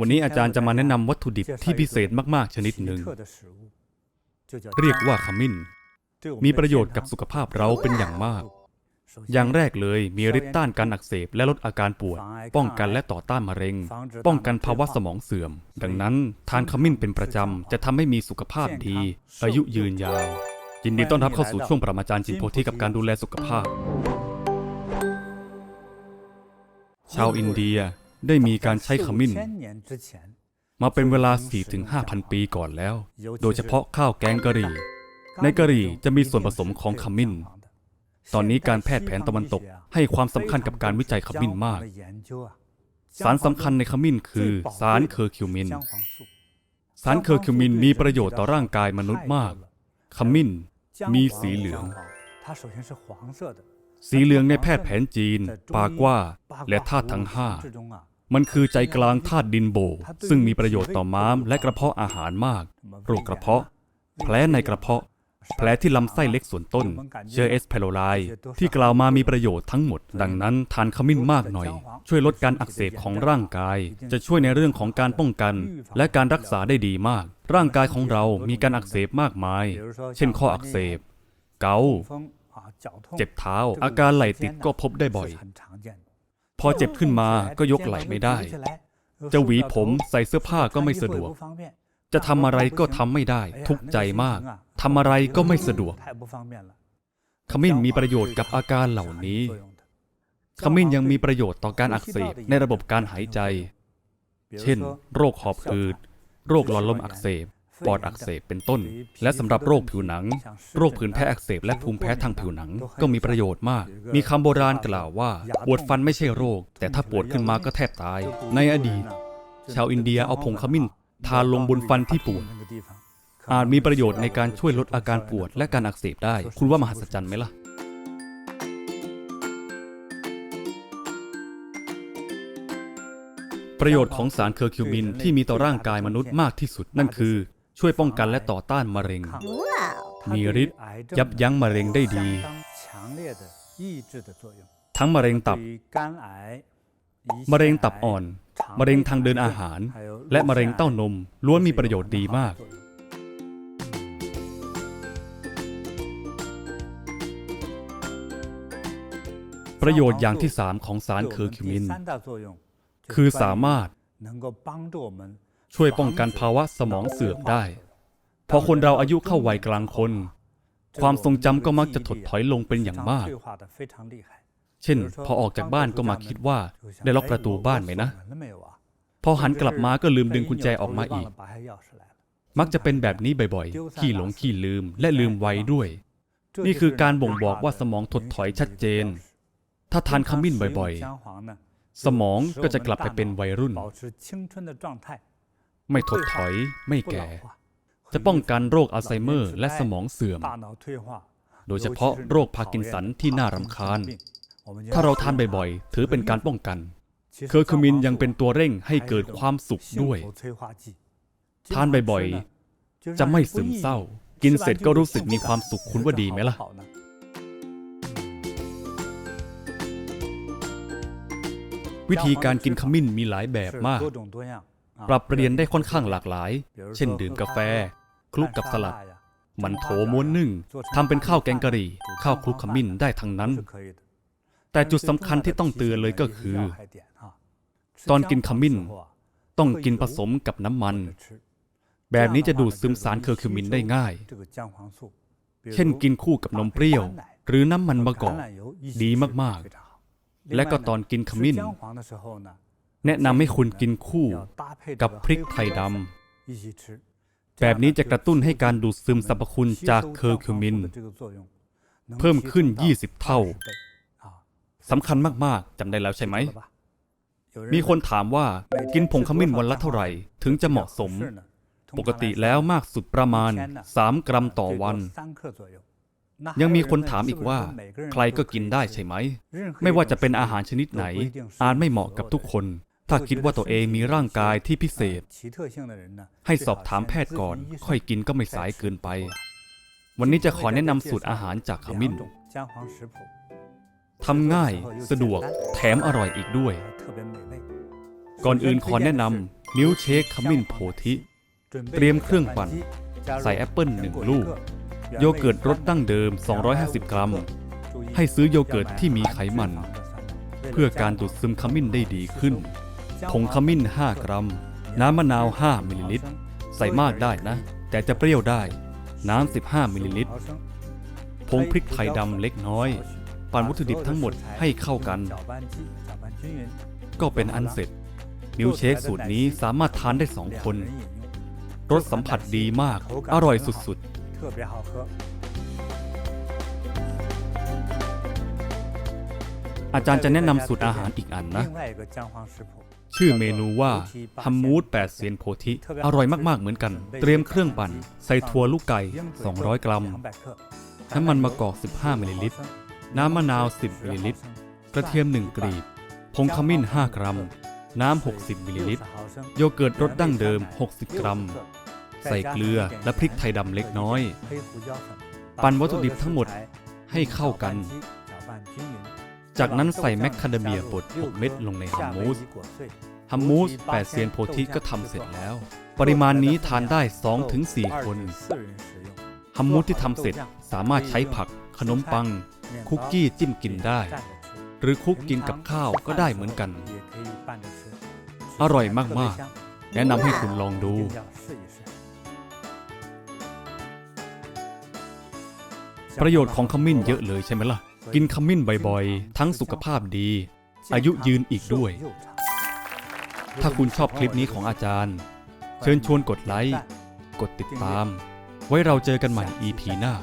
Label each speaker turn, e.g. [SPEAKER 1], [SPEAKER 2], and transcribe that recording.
[SPEAKER 1] วันนี้อาจารย์จะมาแนะนำวัตถุดิบที่พิเศษมากๆ ชนิดหนึ่ง เรียกว่าขมิ้น มีประโยชน์กับสุขภาพเราเป็นอย่างมาก อย่างแรกเลยมีฤทธิ์ต้านการอักเสบและลดอาการปวด ป้องกันและต่อต้านมะเร็ง ป้องกันภาวะสมองเสื่อม ดังนั้นทานขมิ้นเป็นประจำ จะทำให้มีสุขภาพดี อายุยืนยาว ยินดีต้อนรับเข้าสู่ช่วงปรมาจารย์จินโพธิกับการดูแลสุขภาพ ชาวอินเดีย ได้มีการใช้ขมิ้น มาเป็นเวลา 4-5,000 ปีก่อนแล้ว โดยเฉพาะข้าวแกงกะหรี่ ในกะหรี่จะมีส่วนผสมของขมิ้น ตอนนี้การแพทย์แผนตะวันตกให้ความสำคัญกับการวิจัยขมิ้นมาก สารสำคัญในขมิ้นคือสารเคอร์คิวมิน สารเคอร์คิวมินมีประโยชน์ต่อร่างกายมนุษย์มาก ขมิ้นมีสีเหลือง สีเหลืองในแพทย์แผนจีน ปากว่า และธาตุทั้งห้า มันคือใจกลางธาตุดินโบ ซึ่งมีประโยชน์ต่อม้ามและกระเพาะอาหารมาก โรคกระเพาะ แผลในกระเพาะ แผลที่ลำไส้เล็กส่วนต้น เชื้อเอสไพโรไลที่กล่าวมามีประโยชน์ทั้งหมด ดังนั้นทานขมิ้นมากหน่อย ช่วยลดการอักเสบของร่างกาย จะช่วยในเรื่องของการป้องกัน และการรักษาได้ดีมาก ร่างกายของเรามีการอักเสบมากมาย เช่นข้ออักเสบ เกาเจ็บเท้า อาการไหล่ติดก็พบได้บ่อย อเจ็บขึ้นมาก็ยกไหล่ไม่ได้ จะหวีผมใส่เสื้อผ้าก็ไม่สะดวก จะทำอะไรก็ทำไม่ได้ ทุกใจมากทำอะไรก็ไม่สะดวกขมิ้นมีประโยชน์กับอาการเหล่านี้ขมิ้นยังมีประโยชน์ต่อการอักเสบในระบบการหายใจ เช่น โรคหอบหืด โรคหลอดลมอักเสบ ปอดอักเสบเป็นต้น และสำหรับโรคผิวหนัง โรคผื่นแพ้อักเสบและภูมิแพ้ทางผิวหนังก็มีประโยชน์มาก มีคำโบราณกล่าวว่า ปวดฟันไม่ใช่โรค แต่ถ้าปวดขึ้นมาก็แทบตาย ในอดีต ชาวอินเดียเอาผงขมิ้นทาลงบนฟันที่ปวดอาจมีประโยชน์ในการช่วยลดอาการปวดและการอักเสบได้ คุณว่ามหัศจรรย์ไหมล่ะประโยชน์ของสารเคอร์คิวมินที่มีต่อร่างกายมนุษย์มากที่สุดนั่นคือ ช่วยป้องกันและต่อต้านมะเร็ง มีฤทธิ์ยับยั้งมะเร็งได้ดี ทั้งมะเร็งตับ มะเร็งตับอ่อน มะเร็งทางเดินอาหาร และมะเร็งเต้านมล้วนมีประโยชน์ดีมาก ประโยชน์อย่างที่ 3 ของสารเคอร์คิวมิน คือสามารถ ช่วยป้องกันภาวะสมองเสื่อมได้ พอคนเราอายุเข้าวัยกลางคน ความทรงจำก็มักจะถดถอยลงเป็นอย่างมาก เช่น พอออกจากบ้านก็มาคิดว่า ได้ล็อกประตูบ้านไหมนะ พอหันกลับมาก็ลืมดึงกุญแจออกมาอีก มักจะเป็นแบบนี้บ่อยๆ ขี้หลงขี้ลืมและลืมไว้ด้วย นี่คือการบ่งบอกว่าสมองถดถอยชัดเจน ถ้าทานขมิ้นบ่อยๆ สมองก็จะกลับไปเป็นวัยรุ่น ไม่ถดถอย ไม่แก่ จะป้องกันโรคอัลไซเมอร์ และสมองเสื่อม โดยเฉพาะโรคพาร์กินสันที่น่ารำคาญ ถ้าเราทานบ่อยๆ ถือเป็นการป้องกัน เคอร์คูมินยังเป็นตัวเร่งให้เกิดความสุขด้วย ทานบ่อยๆ จะไม่ซึมเศร้า กินเสร็จก็รู้สึกมีความสุขคุณว่าดีไหมล่ะวิธีการกินขมิ้นมีหลายแบบมาก ปรับเปลี่ยนได้ค่อนข้างหลากหลาย เช่นดื่มกาแฟ คลุกกับสลัด มันโถม้วนนึ่งทำเป็นข้าวแกงกะหรี่ ข้าวคลุกขมิ้นได้ทั้งนั้น แต่จุดสำคัญที่ต้องเตือนเลยก็คือ ตอนกินขมิ้น ต้องกินผสมกับน้ำมัน แบบนี้จะดูดซึมสารเคอร์คิวมินได้ง่าย เช่นกินคู่กับนมเปรี้ยว หรือน้ำมันมะกอกดีมากๆ และก็ตอนกินขมิ้น แนะนำให้คุณกินคู่กับพริกไทยดำแบบนี้จะกระตุ้นให้การดูดซึมสรรพคุณจากเคอร์คิวมิน เพิ่มขึ้น 20 เท่าสำคัญมาก ๆจำได้แล้วใช่ไหม มีคนถามว่ากินผงขมิ้นวันละเท่าไหร่ ถึงจะเหมาะสม ปกติแล้วมากสุดประมาณ 3 กรัมต่อวัน ยังมีคนถามอีกว่า ใครก็กินได้ใช่ไหม ไม่ว่าจะเป็นอาหารชนิดไหน อาจไม่เหมาะกับทุกคน ถ้าคิดว่าตัวเองมีร่างกายที่พิเศษ ให้สอบถามแพทย์ก่อน ค่อยกินก็ไม่สายเกินไป วันนี้จะขอแนะนำสูตรอาหารจากขมิ้นทำง่าย สะดวก แถมอร่อยอีกด้วย ก่อนอื่นขอแนะนมิลค์เชคขมิ้นโพธิ เตรียมเครื่องปั่น ใส่แอปเปิลหนึ่งลูก โยเกิร์ตรสดั้งเดิม 250 กรัม ให้ซื้อโยเกิร์ตที่มีไขมัน เพื่อการดูดซึมขมิ้นได้ดีขึ้น ผงขมิ้น 5 กรัม น้ำมะนาว 5 มิลลิลิตร ใส่มากได้นะ แต่จะเปรี้ยวได้ น้ำ 15 มิลลิลิตร ผงพริกไทยดำเล็กน้อย ปั่นวัตถุดิบทั้งหมดให้เข้ากัน ก็เป็นอันเสร็จ มิลเชคสูตรนี้สามารถทานได้2คนรสสัมผัสดีมาก อร่อยสุดๆ อาจารย์จะแนะนำสูตรอาหารอีกอันนะ ชื่อเมนูว่าฮัมมูด8เซียนโพธิ อร่อยมากๆเหมือนกัน เตรียมเครื่องปั่น ใส่ถั่วลูกไก่ 200 กรัม น้ำมันมะกอก 15 มิลลิลิตร น้ำมะนาว 10 มิลลิลิตร กระเทียม 1 กรีบ ผงขมิ้น 5 กรัม น้ำ 60 มิลลิลิตร โยเกิร์ตรสดั้งเดิม 60 กรัม ใส่เกลือและพริกไทยดำเล็กน้อย ปั่นวัตถุดิบทั้งหมดให้เข้ากัน จากนั้นใส่แมคคาเดเมียบด6เม็ดลงในฮัมมูสฮัมมูส8เซียนโพธิก็ทำเสร็จแล้ว ปริมาณนี้ทานได้ 2-4 คนฮัมมูสที่ทำเสร็จสามารถใช้ผัก ขนมปัง คุกกี้จิ้มกินได้ หรือคุกกินกับข้าวก็ได้เหมือนกัน อร่อยมากๆ แนะนำให้คุณลองดูประโยชน์ของขมิ้นเยอะเลยใช่ไหมล่ะ กินขมิ้นบ่อยๆ ทั้งสุขภาพดี อายุยืนอีกด้วย ถ้าคุณชอบคลิปนี้ของอาจารย์ เชิญชวนกดไลค์ กดติดตาม ไว้เราเจอกันใหม่ EP หน้า